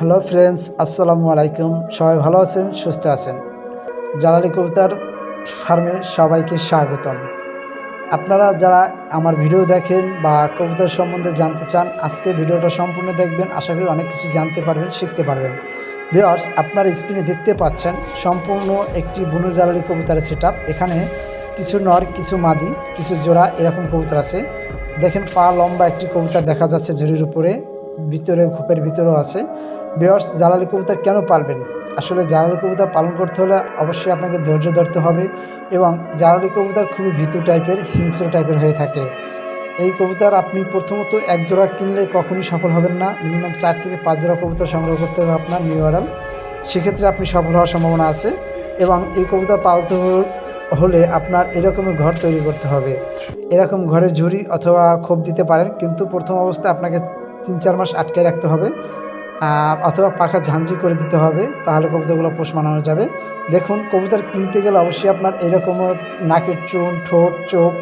Hello friends, আসসালামু আলাইকুম। সবাই ভালো আছেন, সুস্থ আছেন? জালালি কবিতার ফার্মে সবাইকে স্বাগতম। আপনারা যারা আমার ভিডিও দেখেন বা কবিতার সম্বন্ধে জানতে চান, আজকে ভিডিওটা সম্পূর্ণ দেখবেন। আশা করি অনেক কিছু জানতে পারবেন, শিখতে পারবেন। ভিওয়ার্স আপনার স্ক্রিনে দেখতে পাচ্ছেন সম্পূর্ণ একটি বুনো জালালি কবিতার সেট এখানে কিছু নর, কিছু মাদি, কিছু জোড়া এরকম কবুতর আছে। দেখেন পা লম্বা একটি কবুতর দেখা যাচ্ছে ঝুড়ির উপরে। ভিতরে, খোপের ভিতরেও আছে। বেয়ার্স জালালি কবুতর কেন পালবেন? আসলে জালালি কবুতর পালন করতে হলে অবশ্যই আপনাকে ধৈর্য ধরতে হবে এবং জালালি কবুতর খুবই ভীতু টাইপের, হিংস্র টাইপের হয়ে থাকে। এই কবুতর আপনি প্রথমত এক জোড়া কিনলে কখনই সফল হবেন না। মিনিমাম চার থেকে পাঁচ জোড়া কবুতর সংগ্রহ করতে হবে আপনার নিউ অর্ডার সেক্ষেত্রে আপনি সফল হওয়ার সম্ভাবনা আছে এবং এই কবুতর পালতে হলে আপনার এরকমই ঘর তৈরি করতে হবে। এরকম ঘরে ঝুড়ি অথবা খোপ দিতে পারেন, কিন্তু প্রথম অবস্থায় আপনাকে তিন চার মাস আটকে রাখতে হবে অথবা পাখা ঝাঞ্ঝি করে দিতে হবে, তাহলে কবুতরগুলো পোষ মানানো যাবে। দেখুন, কবুতর কিনতে গেলে অবশ্যই আপনার এরকম নাকের চুন, ঠোঁট, চোখ,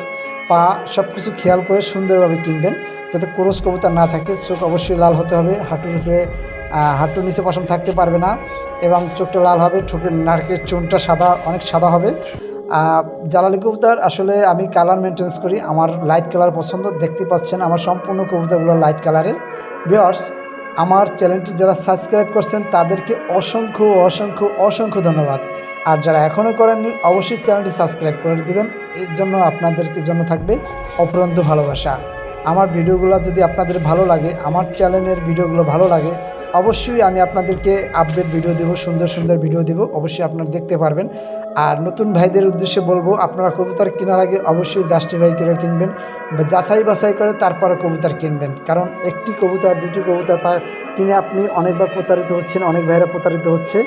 পা সব কিছু খেয়াল করে সুন্দরভাবে কিনবেন, যাতে ক্রোস কবুতর না থাকে। চোখ অবশ্যই লাল হতে হবে, হাঁটুর উপরে হাঁটুর নিচে পশম থাকতে পারবে না, এবং চোখটা লাল হবে, ঠোঁটের নাকের চুনটা সাদা, অনেক সাদা হবে। জালালি কবুতর, আসলে আমি কালার মেনটেন্স করি। আমার লাইট কালার পছন্দ, দেখতে পাচ্ছেন আমার সম্পূর্ণ কবুতরগুলো লাইট কালারের বিয়ার্স আমার চ্যানেলটি যারা সাবস্ক্রাইব করছেন, তাদেরকে অসংখ্য অসংখ্য অসংখ্য ধন্যবাদ। আর যারা এখনও করেননি, অবশ্যই চ্যানেলটি সাবস্ক্রাইব করে দিবেন। এর জন্য আপনাদেরকে জন্য থাকবে অপরন্ত ভালোবাসা। আমার ভিডিওগুলো যদি আপনাদের ভালো লাগে, আমার চ্যানেলের ভিডিওগুলো ভালো লাগে, অবশ্যই আমি আপনাদেরকে আপডেট ভিডিও দেবো, সুন্দর সুন্দর ভিডিও দেবো। অবশ্যই আপনারা দেখতে পারবেন। আর নতুন ভাইদের উদ্দেশ্যে বলব, আপনারা কবুতর কেনার আগে অবশ্যই জাস্টিফাই করে কিনবেন বা যাচাই বাছাই করে তারপরে কবুতর কিনবেন। কারণ একটি কবুতর, দুটি কবুতর কিনে আপনি অনেকবার প্রতারিত হচ্ছেন, অনেক ভাইরা প্রতারিত হচ্ছে।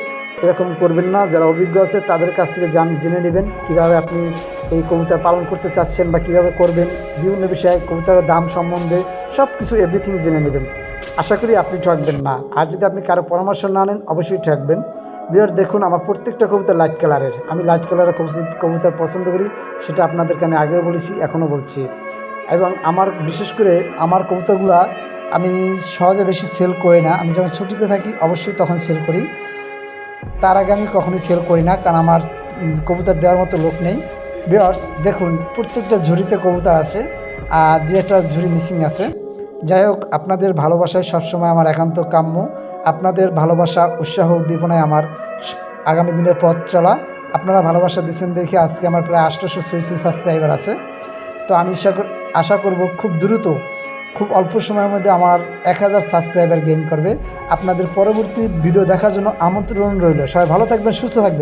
এরকম করবেন না, যারা অভিজ্ঞ আছে তাদের কাছ থেকে জান জেনে নেবেন কীভাবে আপনি এই কবুতর পালন করতে চাচ্ছেন বা কীভাবে করবেন। বিভিন্ন বিষয়ে কবুতরের দাম সম্বন্ধে সব কিছু এভরিথিং জেনে নেবেন। আশা করি আপনি ঠকবেন না। আর যদি আপনি কারও পরামর্শ না নেন, অবশ্যই ঠকবেন। বিয়ার দেখুন, আমার প্রত্যেকটা কবিতা লাইট কালারের আমি লাইট কালারের কবুতর পছন্দ করি, সেটা আপনাদেরকে আমি আগেও বলেছি, এখনও বলছি। এবং আমার, বিশেষ করে আমার কবুতরগুলা আমি সহজে বেশি সেল করি না। আমি যখন ছুটিতে থাকি, অবশ্যই তখন সেল করি। তার আগে আমি কখনোই সেল করি না, কারণ আমার কবুতর দেওয়ার মতো লোক নেই। বিয়ার্স দেখুন, প্রত্যেকটা ঝুড়িতে কবুতর আছে, আর দু একটা ঝুড়ি মিসিং আছে। যাই হোক, আপনাদের ভালোবাসায় সবসময় আমার একান্ত কাম্য। আপনাদের ভালোবাসা, উৎসাহ উদ্দীপনায় আমার আগামী দিনের পথ চলা। আপনারা ভালোবাসা দিচ্ছেন দেখে আজকে আমার প্রায় আটশোশো ছয়শো সাবস্ক্রাইবার আছে। তো আমি আশা কর- আশা করব খুব দ্রুত, খুব অল্প সময়ের মধ্যে আমার এক হাজার সাবস্ক্রাইবার গেইন করবে। আপনাদের পরবর্তী ভিডিও দেখার জন্য আমন্ত্রণ রইল। সবাই ভালো থাকবেন, সুস্থ থাকবেন।